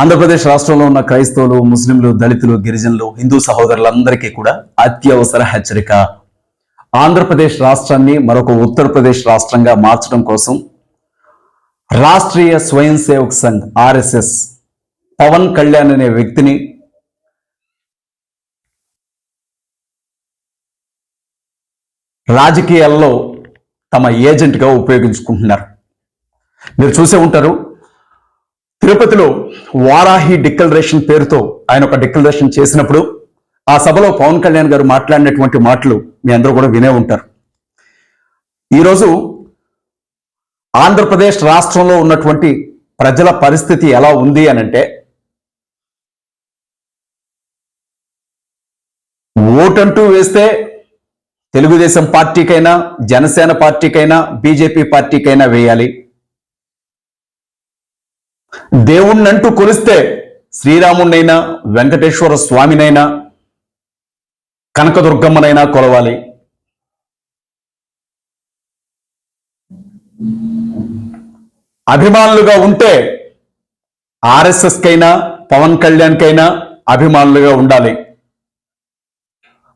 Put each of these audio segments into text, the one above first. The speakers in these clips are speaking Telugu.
ఆంధ్రప్రదేశ్ రాష్ట్రంలో ఉన్న క్రైస్తవులు ముస్లింలు దళితులు గిరిజనులు హిందూ సహోదరులందరికీ కూడా అత్యవసర హెచ్చరిక. ఆంధ్రప్రదేశ్ రాష్ట్రాన్ని మరొక ఉత్తరప్రదేశ్ రాష్ట్రంగా మార్చడం కోసం రాష్ట్రీయ స్వయం సేవక్ సంఘ్ ఆర్ఎస్ఎస్ పవన్ కళ్యాణ్ అనే వ్యక్తిని రాజకీయాల్లో తమ ఏజెంట్గా ఉపయోగించుకుంటున్నారు. మీరు చూసే ఉంటారు తిరుపతిలో వారాహి డిక్లరేషన్ పేరుతో ఆయన ఒక డిక్లరేషన్ చేసినప్పుడు ఆ సభలో పవన్ కళ్యాణ్ గారు మాట్లాడినటువంటి మాటలు మీ అందరూ కూడా వినే ఉంటారు. ఈరోజు ఆంధ్రప్రదేశ్ రాష్ట్రంలో ఉన్నటువంటి ప్రజల పరిస్థితి ఎలా ఉంది అని అంటే ఓటంటూ వేస్తే తెలుగుదేశం పార్టీకైనా జనసేన పార్టీకైనా బీజేపీ పార్టీకైనా వేయాలి. దేవుణ్ణంటూ కొలిస్తే శ్రీరాముణ్ణైనా వెంకటేశ్వర స్వామినైనా కనకదుర్గమ్మనైనా కొలవాలి. అభిమానులుగా ఉంటే ఆర్ఎస్ఎస్కైనా పవన్ కళ్యాణ్ కైనా అభిమానులుగా ఉండాలి.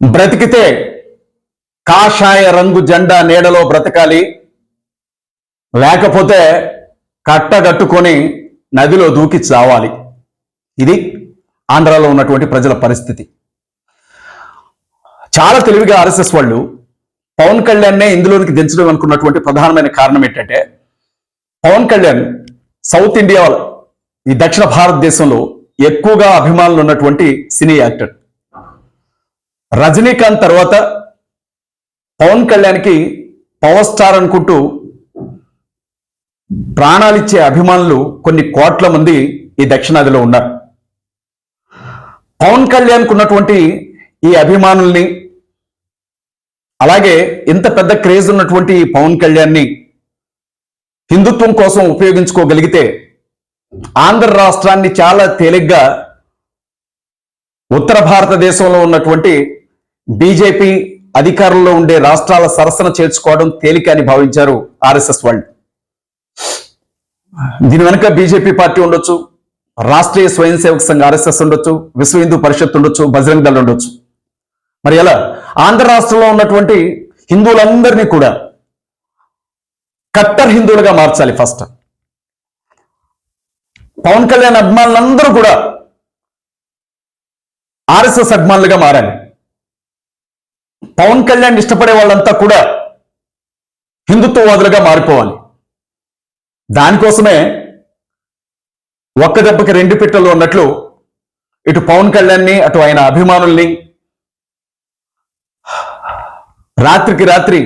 బ్రతికితే కాషాయ రంగు జెండా నీడలో బ్రతకాలి. లేకపోతే కట్టగట్టుకొని నదిలో దూకి చావాలి ఇది ఆంధ్రాలో ఉన్నటువంటి ప్రజల పరిస్థితి. చాలా తెలివిగా ఆర్ఎస్ఎస్ వాళ్ళు పవన్ కళ్యాణ్నే ఇందులోనికి దించడం అనుకున్నటువంటి ప్రధానమైన కారణం ఏంటంటే పవన్ కళ్యాణ్ సౌత్ ఇండియా ఈ దక్షిణ భారతదేశంలో ఎక్కువగా అభిమానులు ఉన్నటువంటి సినీ యాక్టర్. రజనీకాంత్ తర్వాత పవన్ కళ్యాణ్కి పవర్ స్టార్ అనుకుంటూ ప్రాణాలిచ్చే అభిమానులు కొన్ని కోట్ల మంది ఈ దక్షిణాదిలో ఉన్నారు. పవన్ కళ్యాణ్కు ఉన్నటువంటి ఈ అభిమానుల్ని అలాగే ఇంత పెద్ద క్రేజ్ ఉన్నటువంటి ఈ పవన్ కళ్యాణ్ని హిందుత్వం కోసం ఉపయోగించుకోగలిగితే ఆంధ్ర రాష్ట్రాన్ని చాలా తేలిగ్గా ఉత్తర భారతదేశంలో ఉన్నటువంటి బీజేపీ అధికారంలో ఉండే రాష్ట్రాల సరసన చేర్చుకోవడం తేలిక అని భావించారు ఆర్ఎస్ఎస్ వాళ్ళు. దీని వెనుక బీజేపీ పార్టీ ఉండొచ్చు రాష్ట్రీయ స్వయం సేవక సంఘ ఆర్ఎస్ఎస్ ఉండొచ్చు విశ్వ హిందూ పరిషత్ ఉండొచ్చు బజరంగ్ దళ్ ఉండొచ్చు. మరి ఎలా? ఆంధ్ర రాష్ట్రంలో ఉన్నటువంటి హిందువులందరినీ కూడా కట్టర్ హిందువులుగా మార్చాలి ఫస్ట్. పవన్ కళ్యాణ్ అభిమానులందరూ కూడా ఆర్ఎస్ఎస్ అభిమానులుగా మారాలి. పవన్ కళ్యాణ్ ఇష్టపడే వాళ్ళంతా కూడా హిందుత్వవాదులుగా మారిపోవాలి. దానికోసమే ఒక్క దెబ్బకి రెండు పిట్టలు ఉన్నట్లు ఇటు పవన్ కళ్యాణ్ని అటు ఆయన అభిమానుల్ని రాత్రికి రాత్రి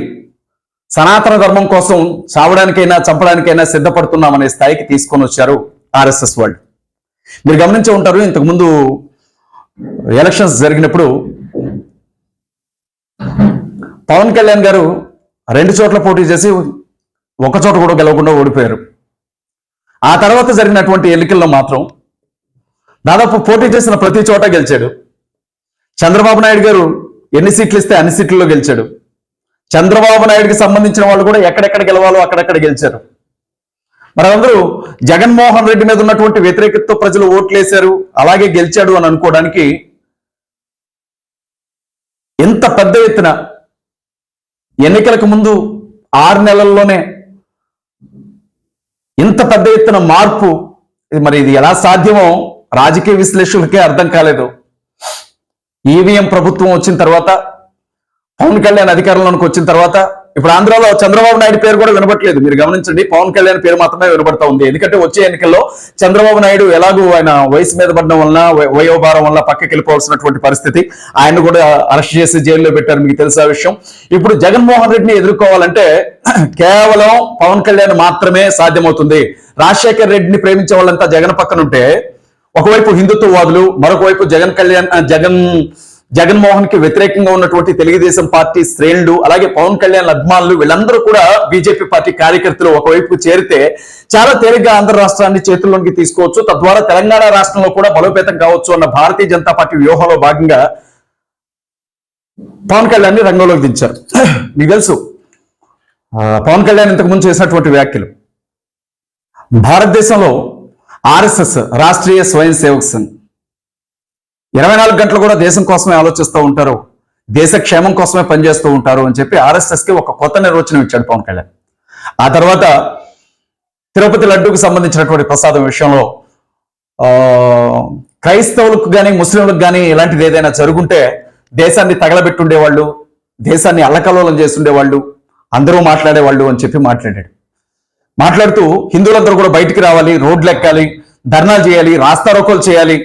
సనాతన ధర్మం కోసం చావడానికైనా చంపడానికైనా సిద్ధపడుతున్నామనే స్థాయికి తీసుకొని వచ్చారు ఆర్ఎస్ఎస్ వాళ్ళు మీరు గమనించే ఉంటారు ఇంతకుముందు ఎలక్షన్స్ జరిగినప్పుడు పవన్ కళ్యాణ్ గారు రెండు చోట్ల పోటీ చేసి ఒక చోట కూడా గెలవకుండా ఓడిపోయారు. ఆ తర్వాత జరిగినటువంటి ఎన్నికల్లో మాత్రం దాదాపు పోటీ చేసిన ప్రతి చోట గెలిచాడు. చంద్రబాబు నాయుడు గారు ఎన్ని సీట్లు ఇస్తే అన్ని సీట్లలో గెలిచాడు. చంద్రబాబు నాయుడుకి సంబంధించిన వాళ్ళు కూడా ఎక్కడెక్కడ గెలవాలో అక్కడెక్కడ గెలిచారు. మరి అందరూ జగన్మోహన్ రెడ్డి మీద ఉన్నటువంటి వ్యతిరేకతతో ప్రజలు ఓట్లేశారు అలాగే గెలిచాడు అని అనుకోవడానికి ఎంత పెద్ద ఎత్తున ఎన్నికలకు ముందు ఆరు నెలల్లోనే ఇంత పెద్ద ఎత్తున మార్పు ఇది మరి ఇది ఎలా సాధ్యమో రాజకీయ విశ్లేషకులకే అర్థం కాలేదు. ఈవీఎం ప్రభుత్వం వచ్చిన తర్వాత పవన్ కళ్యాణ్ అధికారంలోనికి వచ్చిన తర్వాత ఇప్పుడు ఆంధ్రాలో చంద్రబాబు నాయుడు పేరు కూడా వినపట్లేదు మీరు గమనించండి పవన్ కళ్యాణ్ పేరు మాత్రమే వినపడతా ఉంది. ఎందుకంటే వచ్చే ఎన్నికల్లో చంద్రబాబు నాయుడు ఎలాగూ ఆయన వయసు మీద పడడం వలన వయోభారం వల్ల పక్కకి వెళ్ళిపోవాల్సినటువంటి పరిస్థితి ఆయన కూడా అరెస్ట్ చేసి జైల్లో పెట్టారు. మీకు తెలుసా విషయం? ఇప్పుడు జగన్మోహన్ రెడ్డిని ఎదుర్కోవాలంటే కేవలం పవన్ కళ్యాణ్ మాత్రమే సాధ్యమవుతుంది. రాజశేఖర్ రెడ్డిని ప్రేమించే వాళ్ళంతా జగన్ పక్కన ఉంటే ఒకవైపు హిందుత్వవాదులు మరొక వైపు జగన్ కళ్యాణ్ జగన్ జగన్మోహన్కి వ్యతిరేకంగా ఉన్నటువంటి తెలుగుదేశం పార్టీ శ్రేణులు అలాగే పవన్ కళ్యాణ్ అభిమానులు వీళ్ళందరూ కూడా బీజేపీ పార్టీ కార్యకర్తలు ఒకవైపు చేరితే చాలా తేలిగ్గా ఆంధ్ర రాష్ట్రాన్ని చేతుల్లోకి తీసుకోవచ్చు. తద్వారా తెలంగాణ రాష్ట్రంలో కూడా బలోపేతం కావచ్చు అన్న భారతీయ జనతా పార్టీ వ్యూహంలో భాగంగా పవన్ కళ్యాణ్ రంగంలోకి దించారు. మీకు తెలుసు పవన్ కళ్యాణ్ ఇంతకు ముందు చేసినటువంటి వ్యాఖ్యలు. భారతదేశంలో ఆర్ఎస్ఎస్ రాష్ట్రీయ స్వయం సేవక్ సంఘ్ ఇరవై నాలుగు గంటలు కూడా దేశం కోసమే ఆలోచిస్తూ ఉంటారు. దేశ క్షేమం కోసమే పనిచేస్తూ ఉంటారు అని చెప్పి ఆర్ఎస్ఎస్కి ఒక కొత్త నిర్వచనం ఇచ్చాడు పవన్ కళ్యాణ్. ఆ తర్వాత తిరుపతి లడ్డూకు సంబంధించినటువంటి ప్రసాదం విషయంలో ఆ, క్రైస్తవులకు కానీ ముస్లింలకు కానీ ఇలాంటిది ఏదైనా జరుగుంటే దేశాన్ని తగలబెట్టుండేవాళ్ళు దేశాన్ని అల్లకల్లోలం చేస్తుండేవాళ్ళు అందరూ మాట్లాడేవాళ్ళు అని చెప్పి మాట్లాడాడు. మాట్లాడుతూ హిందువులందరూ కూడా బయటికి రావాలి రోడ్లు ఎక్కాలి ధర్నాలు చేయాలి రాస్తారోకోలు చేయాలి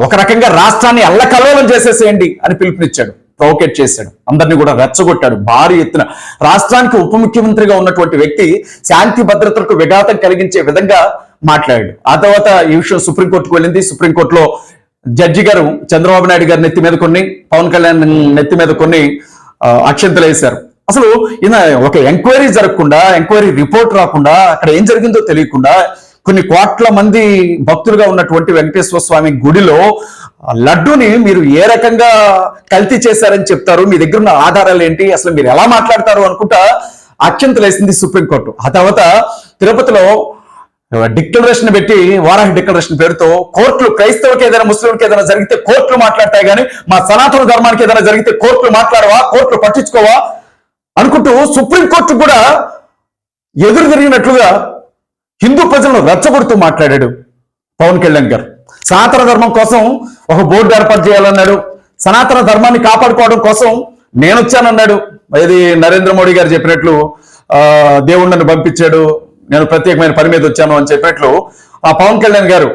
ఒక రకంగా రాష్ట్రాన్ని అల్లకల్లోలం చేసేసేయండి అని పిలుపునిచ్చాడు ప్రొవోకేట్ చేశాడు. అందరినీ కూడా రెచ్చగొట్టాడు. భారీ ఎత్తున రాష్ట్రానికి ఉప ముఖ్యమంత్రిగా ఉన్నటువంటి వ్యక్తి శాంతి భద్రతలకు విఘాతం కలిగించే విధంగా మాట్లాడాడు. ఆ తర్వాత ఈ విషయం సుప్రీంకోర్టుకు వెళ్ళింది. సుప్రీంకోర్టులో జడ్జి గారు చంద్రబాబు నాయుడు గారి నెత్తి మీద కొన్ని పవన్ కళ్యాణ్ నెత్తి మీద కొన్ని ఆ, అక్షంతలు వేశారు. అసలు ఈయన ఒక ఎంక్వైరీ జరగకుండా ఎంక్వైరీ రిపోర్ట్ రాకుండా అక్కడ ఏం జరిగిందో తెలియకుండా కొన్ని కోట్ల మంది భక్తులుగా ఉన్నటువంటి వెంకటేశ్వర స్వామి గుడిలో లడ్డూని మీరు ఏ రకంగా కల్తీ చేశారని చెప్తారు? మీ దగ్గర ఉన్న ఆధారాలు ఏంటి? అసలు మీరు ఎలా మాట్లాడతారు అనుకుంటా అత్యంతలు వేసింది సుప్రీంకోర్టు ఆ తర్వాత తిరుపతిలో డిక్లరేషన్ పెట్టి వారాహి డిక్లరేషన్ పేరుతో కోర్టులు క్రైస్తవులకి ఏదైనా ముస్లింకి ఏదైనా జరిగితే కోర్టులు మాట్లాడతాయి కానీ మా సనాతన ధర్మానికి ఏదైనా జరిగితే కోర్టులు మాట్లాడవా? కోర్టులు పట్టించుకోవా? అనుకుంటూ సుప్రీంకోర్టు కూడా ఎదురు తిరిగినట్లుగా హిందూ ప్రజలను రెచ్చగొడుతూ మాట్లాడాడు పవన్ కళ్యాణ్ గారు. సనాతన ధర్మం కోసం ఒక బోర్డు ఏర్పాటు చేయాలన్నాడు. సనాతన ధర్మాన్ని కాపాడుకోవడం కోసం నేను వచ్చానన్నాడు ఇది నరేంద్ర మోడీ గారు చెప్పినట్లు ఆ దేవుడు నన్ను పంపించాడు నేను ప్రత్యేకమైన పని మీద వచ్చాను అని చెప్పినట్లు ఆ పవన్ కళ్యాణ్ గారు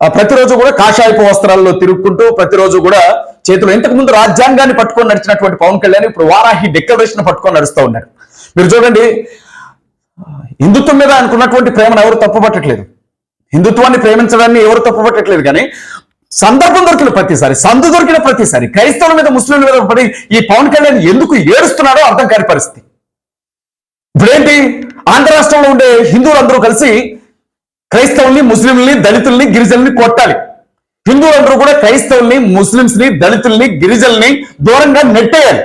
ఆ ప్రతిరోజు కూడా కాషాయపు వస్త్రాల్లో తిరుగుకుంటూ ప్రతిరోజు కూడా చేతిలో ఇంతకు ముందు రాజ్యాంగాన్ని పట్టుకొని నడిచినటువంటి పవన్ కళ్యాణ్ ఇప్పుడు వారాహి డిక్లరేషన్ పట్టుకొని నడుస్తూ ఉన్నాడు. మీరు చూడండి హిందుత్వం మీద అనుకున్నటువంటి ప్రేమను ఎవరు తప్పుపట్టట్లేదు. హిందుత్వాన్ని ప్రేమించడాన్ని ఎవరు తప్పుపట్టట్లేదు కానీ సందర్భం దొరికిన ప్రతిసారి సందు దొరికిన ప్రతిసారి క్రైస్తవుల మీద ముస్లింల మీద పడి ఈ పవన్ కళ్యాణ్ ఎందుకు ఏడుస్తున్నాడో అర్థం కాని పరిస్థితి. ఇప్పుడేంటి? ఆంధ్ర రాష్ట్రంలో ఉండే హిందువులందరూ కలిసి క్రైస్తవుల్ని ముస్లింల్ని దళితుల్ని గిరిజనుల్ని కొట్టాలి. హిందువులందరూ కూడా క్రైస్తవుల్ని ముస్లింస్ని దళితుల్ని గిరిజనుల్ని దూరంగా నెట్టేయాలి.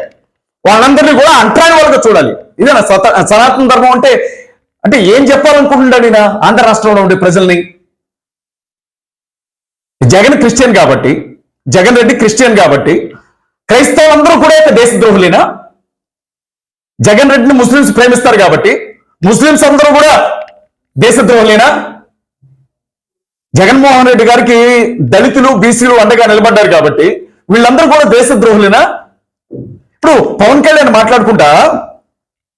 వాళ్ళందరినీ కూడా అంటరాని వాళ్ళగా చూడాలి. ఇదేనా సత- సనాతన ధర్మం అంటే అంటే ఏం చెప్పాలనుకుంటున్నాడు ఈయన ఆంధ్ర రాష్ట్రంలో ఉండే ప్రజల్ని. జగన్ క్రిస్టియన్ కాబట్టి జగన్ రెడ్డి క్రిస్టియన్ కాబట్టి క్రైస్తవులందరూ కూడా దేశద్రోహులేనా? జగన్ రెడ్డిని ముస్లింస్ ప్రేమిస్తారు కాబట్టి ముస్లింస్ అందరూ కూడా దేశద్రోహులేనా? జగన్మోహన్ రెడ్డి గారికి దళితులు బీసీలు అండగా నిలబడ్డారు కాబట్టి వీళ్ళందరూ కూడా దేశద్రోహులేనా? ఇప్పుడు పవన్ కళ్యాణ్ మాట్లాడుకుంటా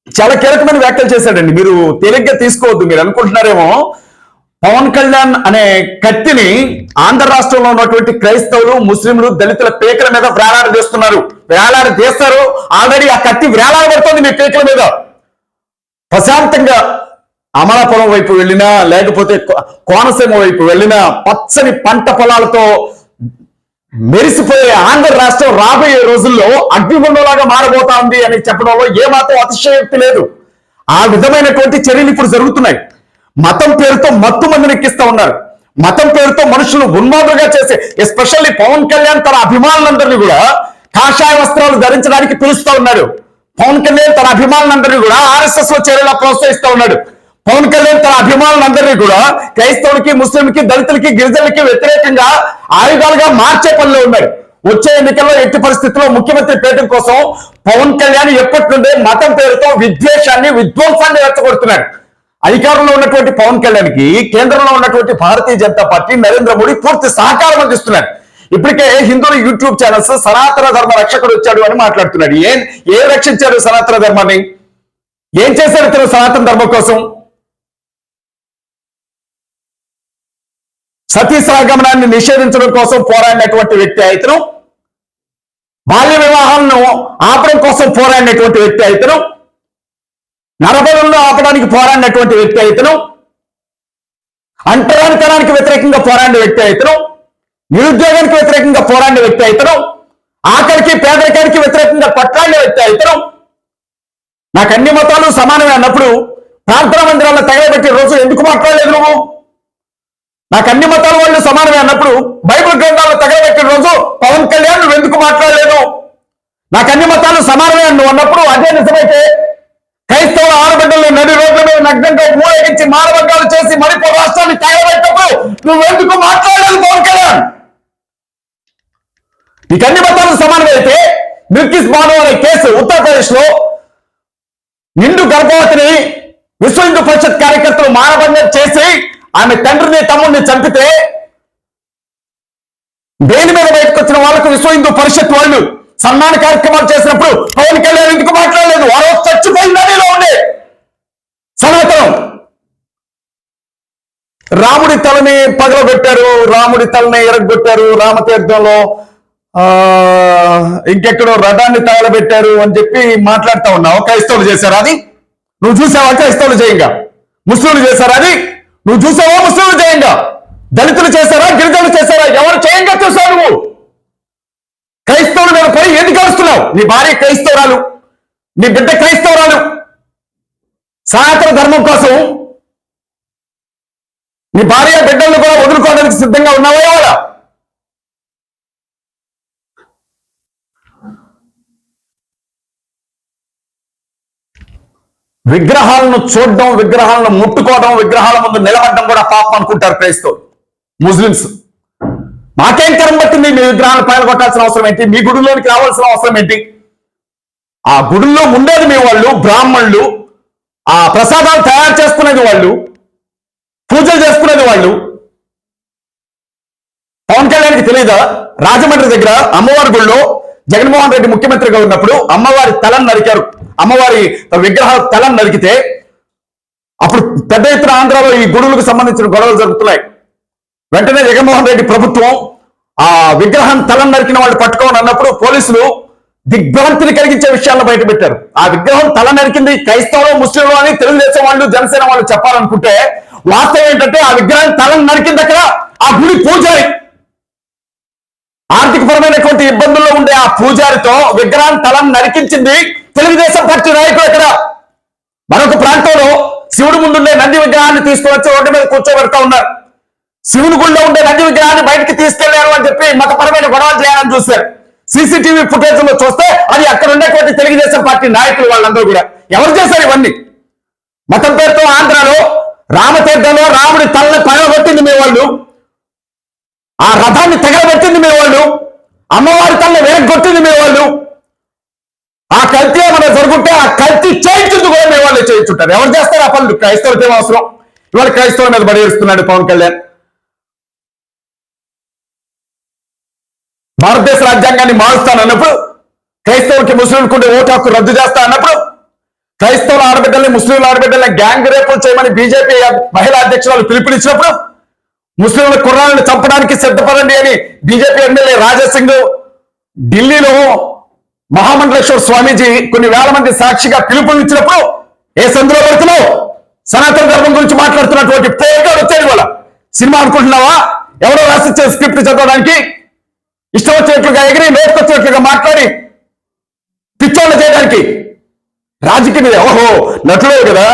చాలా కీలకమైన వ్యాఖ్యలు చేశాడండి. మీరు తేలిగ్గా తీసుకోవద్దు మీరు అనుకుంటున్నారేమో. పవన్ కళ్యాణ్ అనే కత్తిని ఆంధ్ర రాష్ట్రంలో ఉన్నటువంటి క్రైస్తవులు ముస్లింలు దళితుల పేకల మీద వేలాడ చేస్తున్నారు వేలాడ చేస్తారు ఆల్రెడీ ఆ కత్తి వేలాడబడుతోంది మీ పేకల మీద. ప్రశాంతంగా అమలాపురం వైపు వెళ్ళినా లేకపోతే కోనసీమ వైపు వెళ్ళినా పచ్చని పంట పొలాలతో మెరిసిపోయే ఆంధ్ర రాష్ట్రం రాబోయే రోజుల్లో అగ్నిగుండంలాగా మారబోతా ఉంది అని చెప్పడంలో ఏమాత్రం అతిశయోక్తి లేదు. ఆ విధమైనటువంటి చర్యలు ఇప్పుడు జరుగుతున్నాయి. మతం పేరుతో మత్తు మందిని ఎక్కిస్తా ఉన్నారు. మతం పేరుతో మనుషులు ఉన్మాదులుగా చేసే ఎస్పెషల్లీ పవన్ కళ్యాణ్ తన అభిమానులందరినీ కూడా కాషాయ వస్త్రాలు ధరించడానికి పిలుస్తా ఉన్నాడు. పవన్ కళ్యాణ్ తన అభిమానులందరినీ కూడా ఆర్ఎస్ఎస్లో చేరేలా ప్రోత్సహిస్తా ఉన్నాడు. పవన్ కళ్యాణ్ తన అభిమానులందరినీ కూడా క్రైస్తవులకి ముస్లింలకి దళితులకి గిరిజనులకి వ్యతిరేకంగా ఆయుధాలుగా మార్చే పనిలో ఉన్నాడు వచ్చే ఎన్నికల్లో ఎట్టి పరిస్థితుల్లో ముఖ్యమంత్రి పేటం కోసం పవన్ కళ్యాణ్ ఎప్పటి నుండే మతం పేరుతో విద్వేషాన్ని విధ్వంసాన్ని రెచ్చగొడుతున్నాడు అధికారంలో ఉన్నటువంటి పవన్ కళ్యాణ్కి కేంద్రంలో ఉన్నటువంటి భారతీయ జనతా పార్టీ నరేంద్ర మోడీ పూర్తి సహకారం అందిస్తున్నాడు ఇప్పటికే హిందువుల యూట్యూబ్ ఛానల్స్ సనాతన ధర్మ రక్షకుడు వచ్చాడు అని మాట్లాడుతున్నాడు ఏం ఏం రక్షించారు సనాతన ధర్మాన్ని? ఏం చేశారు ఇతను సనాతన ధర్మం కోసం? సతీ సహగమనాన్ని నిషేధించడం కోసం పోరాడినటువంటి వ్యక్తి అయితను. బాల్య వివాహాలను ఆపడం కోసం పోరాడినటువంటి వ్యక్తి అయితను. నరబలంలో ఆపడానికి పోరాడినటువంటి వ్యక్తి అయితను. అంటరానితనానికి వ్యతిరేకంగా పోరాడిన వ్యక్తి అయితను. నిరుద్యోగానికి వ్యతిరేకంగా పోరాడిన వ్యక్తి అయితను. ఆఖరికి పేదరికానికి వ్యతిరేకంగా కొట్లాడిన వ్యక్తి అయితను. నాకు అన్ని మతాలు సమానమే అన్నప్పుడు ప్రార్థనా మందిరాలను తగలబెట్టే రోజు ఎందుకు మాట్లాడలేదు నువ్వు? నాకు అన్ని మతాల వాళ్ళు సమానమే అన్నప్పుడు బైబిల్ గ్రంథాలు తగలబెట్టిన రోజు పవన్ కళ్యాణ్ నువ్వు ఎందుకు మాట్లాడలేదు? నాకు అన్ని మతాలు సమానమే నువ్వు అన్నప్పుడు అదే నిజమైతే క్రైస్తవుల ఆడబిడ్డల్ని నడి రోడ్ల మీద నగ్నంగా ఊరేగించి మానవర్గాలు చేసి మణిపూర్ రాష్ట్రాన్ని తగలబెట్టినప్పుడు నువ్వెందుకు మాట్లాడలేదు పవన్ కళ్యాణ్? నీకు అన్ని మతాలు సమానమైతే మిర్కిస్ బాను అనే కేసు ఉత్తరప్రదేశ్లో నిండు గర్భవతిని విశ్వ హిందూ పరిషత్ కార్యకర్తలు మానభంగం చేసి ఆమె తండ్రిని తమ్ముడిని చంపితే దేని మీద బయటకు వచ్చిన వాళ్ళకు విశ్వ హిందూ పరిషత్ వాళ్ళు సన్మాన కార్యక్రమాలు చేసినప్పుడు పవన్ కళ్యాణ్ ఎందుకు మాట్లాడలేదు? వారు చచ్చిపోయిందని ఇలా ఉండే సనాతనం. రాముడి తలని పగలగొట్టారు రాముడి తలని ఎరగొట్టారు రామతీర్థంలో ఇంకెక్కడో రథాన్ని తగలబెట్టారు అని చెప్పి మాట్లాడుతా ఉన్నావు క్రైస్తవులు చేశారా అది? నువ్వు చూసావా క్రైస్తవులు చేయంగా? ముస్లింలు చేశారా అది? నువ్వు చూసావా? ముస్లింలు చేయంగా దళితులు చేశారా? గిరిజనులు చేశారా? ఎవరు చేయంగా చూసావు నువ్వు? క్రైస్తవుల మీద పోయి ఎందుకు అరుస్తున్నావు నీ భార్య క్రైస్తవురాలు నీ బిడ్డ క్రైస్తవురాలు. సనాతన ధర్మం కోసం నీ భార్య బిడ్డలను కూడా వదులుకోవడానికి సిద్ధంగా ఉన్నావా ఎవరా విగ్రహాలను చూడడం విగ్రహాలను ముట్టుకోవడం విగ్రహాల ముందు నిలబడడం కూడా పాపం అనుకుంటారు క్రైస్తవులు. ముస్లిమ్స్. మాకేం కరం పట్టింది మీ విగ్రహాలను పైన అవసరం ఏంటి? మీ గుడిలోనికి రావాల్సిన అవసరం ఏంటి? ఆ గుడిలో ఉండేది మీ వాళ్ళు బ్రాహ్మణులు ఆ ప్రసాదాలు తయారు చేసుకునేది వాళ్ళు పూజలు చేసుకునేది వాళ్ళు. పవన్ కళ్యాణ్కి తెలియదా రాజమండ్రి దగ్గర అమ్మవారి గుడిలో జగన్మోహన్ రెడ్డి ముఖ్యమంత్రిగా ఉన్నప్పుడు అమ్మవారి తలను నరికారు. అమ్మవారి విగ్రహ తలను నరికితే అప్పుడు పెద్ద ఎత్తున ఆంధ్రాలో ఈ గుడులకు సంబంధించిన గొడవలు జరుగుతున్నాయి. వెంటనే జగన్మోహన్ రెడ్డి ప్రభుత్వం ఆ విగ్రహం తలం నరికిన వాళ్ళు పట్టుకోమని అన్నప్పుడు పోలీసులు దిగ్భ్రాంతిని కలిగించే విషయాలను బయటపెట్టారు ఆ విగ్రహం తల నరికింది క్రైస్తవులు ముస్లింలు అని తెలుగుదేశం వాళ్ళు జనసేన వాళ్ళు చెప్పాలనుకుంటే వాస్తవం ఏంటంటే ఆ విగ్రహం తలం నరికింది అక్కడ ఆ గుడి పూజారి. ఆర్థికపరమైనటువంటి ఇబ్బందుల్లో ఉండే ఆ పూజారితో విగ్రహం తలం నరికించింది తెలుగుదేశం పార్టీ నాయకులు ఇక్కడ మరొక ప్రాంతంలో శివుడు ముందుండే నంది విగ్రహాన్ని తీసుకువచ్చి రోడ్డు మీద కూర్చోబెడతా ఉన్నారు. శివుని గుళ్ళో ఉండే నంది విగ్రహాన్ని బయటికి తీసుకెళ్ళారు అని చెప్పి మతపరమైన గొడవలు చేయాలని చూశారు. సీసీటీవీ ఫుటేజ్లో చూస్తే అది అక్కడ ఉండేటువంటి తెలుగుదేశం పార్టీ నాయకులు వాళ్ళందరూ కూడా. ఎవరు చేశారు ఇవన్నీ? మతం పేరుతో ఆంధ్రాలో రామతీర్థంలో రాముడి తలని పగలగొట్టింది మీ వాళ్ళు. ఆ రథాన్ని తెగలబెట్టింది మీ వాళ్ళు. అమ్మవారి తల్లి వెనక్కొట్టింది మీ వాళ్ళు. అనుకుంటే ఆ కల్తీ చేయించుంది కూడా మేము వాళ్ళు చేయించుంటారు. ఎవరు చేస్తారు? ఆ పనులు. క్రైస్తవులకి ఏం అవసరం. ఇవాళ క్రైస్తవుల మీద బడిస్తున్నాడు పవన్ కళ్యాణ్. భారతదేశ రాజ్యాంగాన్ని మారుస్తాను అన్నప్పుడు క్రైస్తవులకి ముస్లింలకు ఉండే ఓటు హక్కు రద్దు చేస్తా అన్నప్పుడు క్రైస్తవుల ఆడబిడ్డల్ని ముస్లింల ఆడబిడ్డల్ని గ్యాంగ్ రేపులు చేయమని బీజేపీ మహిళా అధ్యక్షురాలు పిలుపునిచ్చినప్పుడు ముస్లింల కుర్రాలను చంపడానికి సిద్ధపడండి అని బీజేపీ ఎమ్మెల్యే రాజా సింగ్ ఢిల్లీలో మహామండలేశ్వర స్వామీజీ కొన్ని వేల మంది సాక్షిగా పిలుపునిచ్చినప్పుడు ఏ సందులో పడుతున్నావు? సనాతన ధర్మం గురించి మాట్లాడుతున్నటువంటి పోగాడు వచ్చాడు ఇవాళ. సినిమా అనుకుంటున్నావా? ఎవరో రాసిచ్చే స్క్రిప్ట్ చదవడానికి? ఇష్టం వచ్చినట్లుగా ఎగిరి నోటుకొచ్చినట్లుగా మాట్లాడి పిచ్చోళ్ళు చేయడానికి. రాజకీయ మీద ఓహో నటుడే కదా?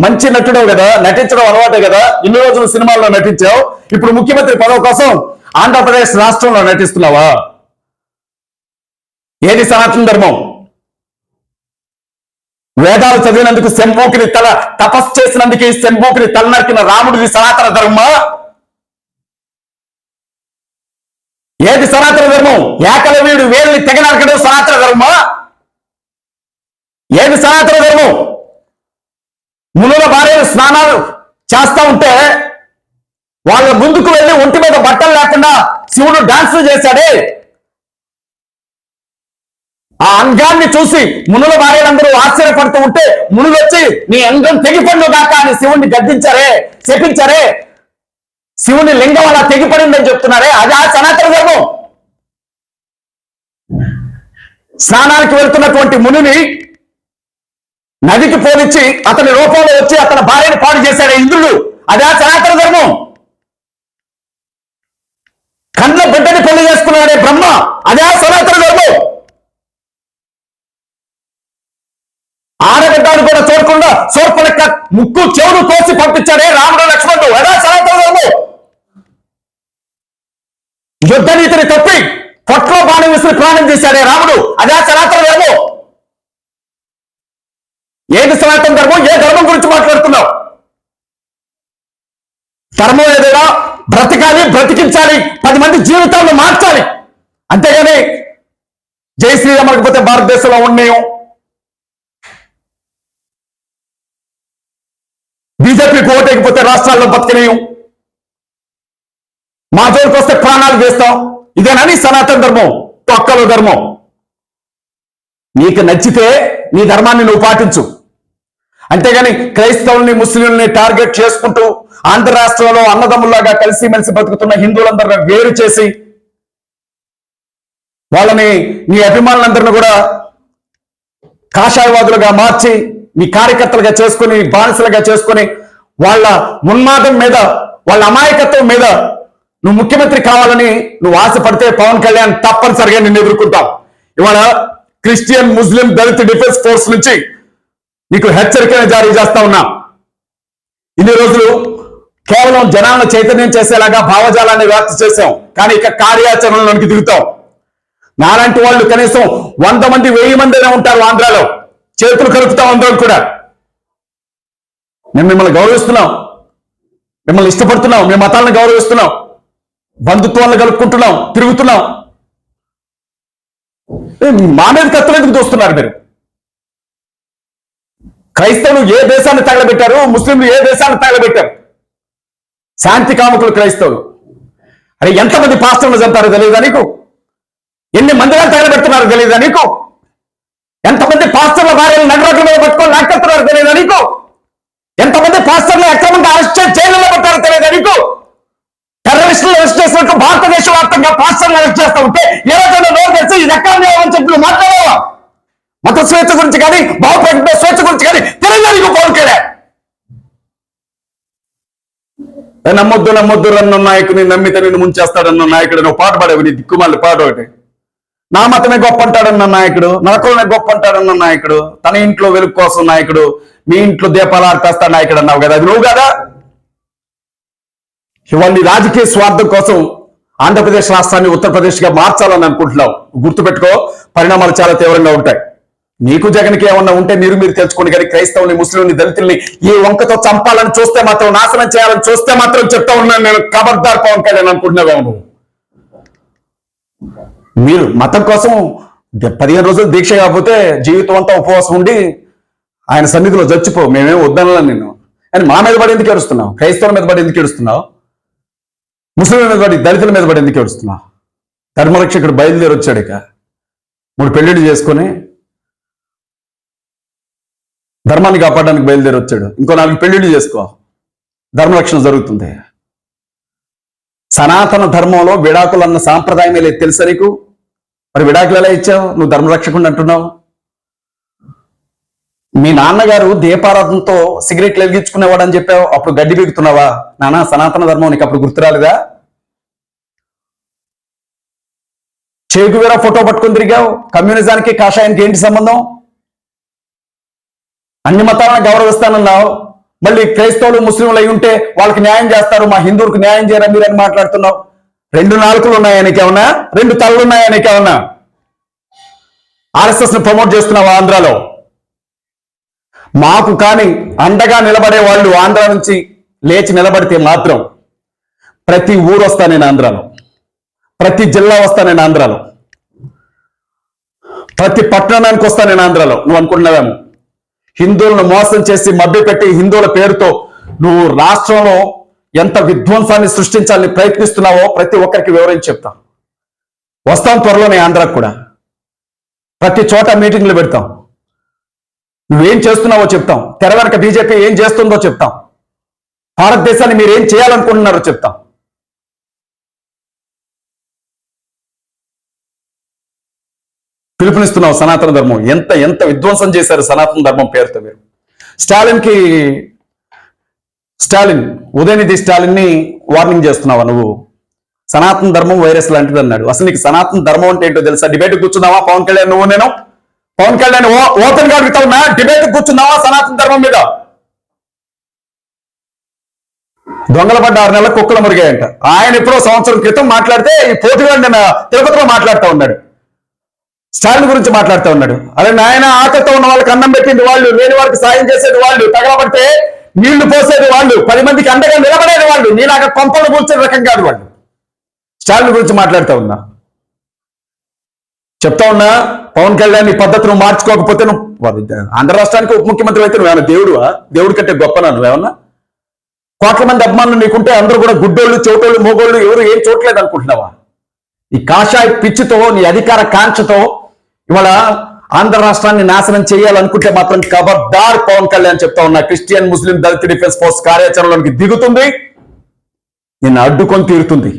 మంచి నటుడే కదా? నటించడం అలవాటే కదా? ఇన్ని రోజులు సినిమాల్లో నటించావు. ఇప్పుడు ముఖ్యమంత్రి పదవి కోసం ఆంధ్రప్రదేశ్ రాష్ట్రంలో నటిస్తున్నావా? ఏది సనాతన ధర్మం? వేదాలు చదివినందుకు శంభూకిని తల తపస్సు చేసినందుకు ఈ శంభూకిని తల నరికిన రాముడిది సనాతన ధర్మ ఏది సనాతన ధర్మం? ఏకలవీడు వేలిని తెగ నరకడం సనాతన ధర్మ ఏది సనాతన ధర్మం? మునుల భార్యలు స్నానాలు చేస్తా ఉంటే వాళ్ళ ముందుకు వెళ్ళి ఒంటి మీద బట్టలు లేకుండా శివుడు డాన్స్ చేశాడే? ఆ అంగాన్ని చూసి మునుల భార్యలందరూ ఆశ్చర్యపడుతూ ఉంటే మునులు వచ్చి నీ అంగం తెగిపండు దాకా అని శివుణ్ణి గద్దించారే శపించారే. శివుని లింగం అలా తెగిపడిందని చెప్తున్నారే. అది ఆ సనాతన ధర్మం. స్నానానికి వెళ్తున్నటువంటి మునిని నదికి పోనిచ్చి అతని రూపంలో వచ్చి అతని భార్యను పాడు చేశాడు ఇంద్రుడు. అది ఆ సనాతన ధర్మం. కండ్ల బిడ్డని పెళ్ళి చేసుకున్నాడే బ్రహ్మ. అదే సనాతన ధర్మం. ఆడబిడ్డను కూడా చూడకుండా చూడకుండా ముక్కు చెవులు కోసి పంపించాడే రాముడు లక్ష్మణుడు. ఎలా సనాతనము యుద్ధ నీతిని తప్పి పొట్లో బాణం విసిరి ప్రాణం చేశాడే రాముడు. అదే సనాతన ధర్మం? ఏది సనాతన ధర్మం? ఏ ధర్మం గురించి మాట్లాడుతున్నావు? ధర్మం ఏదైనా బ్రతకాలి బ్రతికించాలి పది మంది జీవితాలను మార్చాలి. అంతేగాని జై శ్రీరామ్ అనకపోతే భారతదేశంలో ఉన్నాయో బీజేపీకి రాష్ట్రాల్లో బతకనేయం. మా జోలికి వస్తే ప్రాణాలు వేస్తాం. ఇదేనని సనాతన ధర్మం తొక్కలో ధర్మం. నీకు నచ్చితే నీ ధర్మాన్ని నువ్వు పాటించు. అంతేగాని క్రైస్తవుల్ని ముస్లింలని టార్గెట్ చేసుకుంటూ ఆంధ్ర రాష్ట్రంలో అన్నదమ్ముల్లాగా కలిసిమెలిసి బతుకుతున్న హిందువులందరినీ వేరు చేసి వాళ్ళని నీ అభిమానులందరిని కూడా కాషాయవాదులుగా మార్చి నీ కార్యకర్తలుగా చేసుకొని బానిసలుగా చేసుకొని వాళ్ళ ఉన్మాదం మీద వాళ్ళ అమాయకత్వం మీద నువ్వు ముఖ్యమంత్రి కావాలని నువ్వు ఆశపడితే పవన్ కళ్యాణ్ తప్పనిసరిగా నిన్ను ఎదుర్కొంటావు ఇవాళ క్రిస్టియన్ ముస్లిం దళిత డిఫెన్స్ ఫోర్స్ నుంచి నీకు హెచ్చరికను జారీ చేస్తా ఉన్నా. ఇన్ని రోజులు కేవలం జనాలను చైతన్యం చేసేలాగా భావజాలాన్ని వ్యాప్తి చేశాం. కానీ ఇక కార్యాచరణలోనికి దిగుతాం. నాలాంటి వాళ్ళు కనీసం వంద మంది వెయ్యి మంది ఉంటారు ఆంధ్రాలో. చేతులు కలుపుతాం అందరం కూడా. మేము మిమ్మల్ని గౌరవిస్తున్నాం. మిమ్మల్ని ఇష్టపడుతున్నాం. మీ మతాలను గౌరవిస్తున్నాం. బంధుత్వాలను కలుపుకుంటున్నాం. తిరుగుతున్నాం. ఏ, మా మీద ఎందుకు చూస్తున్నారు మీరు? క్రైస్తవులు ఏ దేశాన్ని తగలబెట్టారు? ముస్లింలు ఏ దేశాన్ని తగలబెట్టారు? శాంతి కాముకులు క్రైస్తవులు. అరే ఎంతమంది పాస్టర్లు చంపారో తెలియదా నీకు? ఎన్ని మందిగా తగలబెడుతున్నారో తెలియదా నీకు? ఎంతమంది పాస్టర్ల భార్యలు నగరోడ్ల మీద పట్టుకొని లాక్కెత్తున్నారో తెలియదా నీకు? ఎంతమంది పాస్టర్లు అక్రమంగా అరెస్ట్ చేసి జైలులో పెట్టారో తెలియదు నీకు? టెర్రరిస్టులు అరెస్ట్ చేసినట్టు భారతదేశ వ్యాప్తంగా పాస్టర్లు అరెస్ట్ చేస్తా ఉంటే ఏ రోజైనా నోరు ఇది ఎక్కడ అని చెప్పి నువ్వు మాట్లాడవా? మత స్వేచ్ఛ గురించి కానీ భావప్రకటన స్వేచ్ఛ గురించి కానీ తెలియదు నీకు పవన్ నమ్మొద్దు నమ్మొద్దు రన్న నాయకుని నమ్మితే నిన్ను ముంచేస్తాడన్న నాయకుడు నువ్వు పాట పాడేవి నీ దిక్కుమాలి పాట ఒకటి. నా మతమే గొప్ప అంటాడన్న నాయకుడు నరకులనే గొప్ప అంటాడన్న నాయకుడు తన ఇంట్లో వెలుగు కోసం నాయకుడు మీ ఇంట్లో దీపాలు ఆర్పేస్తా నాయకుడు అన్నావు కదా అది నువ్వు కదా? ఇవన్నీ రాజకీయ స్వార్థం కోసం ఆంధ్రప్రదేశ్ రాష్ట్రాన్ని ఉత్తరప్రదేశ్గా మార్చాలని అనుకుంటున్నావు. గుర్తుపెట్టుకో పరిణామాలు చాలా తీవ్రంగా ఉంటాయి. నీకు జగన్కి ఏమన్నా ఉంటే మీరు మీరు తెలుసుకోండి కానీ క్రైస్తవుని ముస్లింని దళితుల్ని ఈ వంకతో చంపాలని చూస్తే మాత్రం నాశనం చేయాలని చూస్తే మాత్రం చెప్తా ఉన్నాను నేను. ఖబర్దార్ పవన్ కళ్యాణ్ అనుకుంటున్నావు నువ్వు? మీరు మతం కోసం పదిహేను రోజులు దీక్ష కాకపోతే జీవితం అంతా ఉపవాసం ఉండి ఆయన సన్నిధిలో చచ్చిపో మేమేం వద్దనలా నిన్ను. అని మా మీద పడి ఎందుకు ఏడుస్తున్నావు? క్రైస్తవుల మీద పడి ఎందుకు ఏడుస్తున్నావు? ముస్లింల మీద పడి దళితుల మీద పడి ఎందుకు ఏడుస్తున్నావు? ధర్మరక్షకుడు బయలుదేరి వచ్చాడు ఇక. మూడు పెళ్ళిళ్ళు చేసుకొని ధర్మాన్ని కాపాడడానికి బయలుదేరి వచ్చాడు. ఇంకో నాలుగు పెళ్ళిళ్ళు చేసుకో. ధర్మరక్షణ జరుగుతుంది. సనాతన ధర్మంలో విడాకులు అన్న సాంప్రదాయమే లేదు తెలుసా నీకు? మరి విడాకులు ఎలా ఇచ్చావు? నువ్వు ధర్మరక్షకుండా అంటున్నావు. మీ నాన్నగారు దీపారాధనతో సిగరెట్లు వెలిగించుకునేవాడు అని చెప్పావు. అప్పుడు గడ్డి బీగుతున్నావా నానా సనాతన ధర్మం నీకు అప్పుడు గుర్తురాలేదా? చేగువీర ఫోటో పట్టుకొని తిరిగావు. కమ్యూనిజానికి కాషాయానికి ఏంటి సంబంధం? అన్ని మతాలను గౌరవిస్తానన్నావు. మళ్ళీ క్రైస్తవులు ముస్లింలు అయి ఉంటే వాళ్ళకి న్యాయం చేస్తారు. మా హిందువులకు న్యాయం చేయరా మీరని మాట్లాడుతున్నావు. రెండు నాలుకలు ఉన్నాయా నీకేమన్నా? రెండు తలలు ఉన్నాయా నీకేమన్నా? ఆర్ఎస్ఎస్ను ప్రమోట్ చేస్తున్నావు ఆంధ్రాలో? మాకు కానీ అండగా నిలబడే వాళ్ళు ఆంధ్ర నుంచి లేచి నిలబడితే మాత్రం ప్రతి ఊరు వస్తా నేను ఆంధ్రాలో. ప్రతి జిల్లా వస్తా నేను ఆంధ్రాలో. ప్రతి పట్టణానికి వస్తా నేను ఆంధ్రాలో. నువ్వు అనుకుంటున్నావేమో? హిందువులను మోసం చేసి మభ్యపెట్టి హిందువుల పేరుతో నువ్వు రాష్ట్రంలో ఎంత విధ్వంసాన్ని సృష్టించాలని ప్రయత్నిస్తున్నావో ప్రతి ఒక్కరికి వివరించి చెప్తాం. వస్తాం త్వరలోనే ఆంధ్రాకు కూడా. ప్రతి చోట మీటింగ్లు పెడతాం. నువ్వేం చేస్తున్నావో చెప్తాం. తెర వెనక బీజేపీ ఏం చేస్తుందో చెప్తాం. భారతదేశాన్ని మీరు ఏం చేయాలనుకుంటున్నారో చెప్తాం. పిలుపునిస్తున్నావు సనాతన ధర్మం. ఎంత ఎంత విధ్వంసం చేశారు సనాతన ధర్మం పేరుతో మీరు. స్టాలిన్కి స్టాలిన్ ఉదయనిధి స్టాలిన్ని వార్నింగ్ చేస్తున్నావా నువ్వు? సనాతన ధర్మం వైరస్ లాంటిది అన్నాడు. అసలు నీకు సనాతన ధర్మం అంటే ఏంటో తెలుసా? డిబేట్ కూర్చున్నావా? పవన్ కళ్యాణ్ నువ్వు నేను? పవన్ కళ్యాణ్ ఓపెన్గా అడుగుతావునా డిబేట్ కూర్చున్నావా సనాతన ధర్మం మీద? దొంగల పడ్డ ఆరు నెలల కుక్కలు మురిగాయంట. ఆయన ఎప్పుడో సంవత్సరం క్రితం మాట్లాడితే ఈ పోతుగాడు నేను తిరుపతిలో మాట్లాడుతూ ఉన్నాడు. స్టాలిన్ గురించి మాట్లాడుతూ ఉన్నాడు. అరే నాయన ఆకలితో ఉన్న వాళ్ళకి అన్నం పెట్టింది వాళ్ళు లేని వాళ్ళకి సాయం చేసేది వాళ్ళు. తగలబడితే నీళ్ళు పోసేది వాళ్ళు. పది మందికి అండగా నిలబడేది వాళ్ళు. నీలాగా పంపలు కూల్చే రకం కాదు వాళ్ళు. స్టాలిన్ గురించి మాట్లాడుతూ ఉన్నా. చెప్తా ఉన్నా పవన్ కళ్యాణ్ నీ పద్ధతి మార్చుకోకపోతే నువ్వు ఆంధ్ర రాష్ట్రానికి ఉప ముఖ్యమంత్రి అయితే నువ్వేమన్నా దేవుడువా? దేవుడి కంటే గొప్పనా నువ్వేమన్నా కోట్ల మంది అభిమానులు నీకుంటే అందరూ కూడా గుడ్డోళ్ళు చోటోళ్ళు మోగోళ్ళు ఎవరు ఏం చూడలేదు అనుకుంటున్నావా? ఈ కాషాయ పిచ్చితో నీ అధికార కాంక్షతో ఇవాళ ఆంధ్ర రాష్ట్రాన్ని నాశనం చేయాలనుకుంటే మాత్రం ఖబర్దార్ పవన్ కళ్యాణ్ చెప్తా ఉన్నా. క్రిస్టియన్ ముస్లిం దళిత డిఫెన్స్ ఫోర్స్ కార్యాచరణలోకి దిగుతుంది. నిన్ను అడ్డుకొని తీరుతుంది.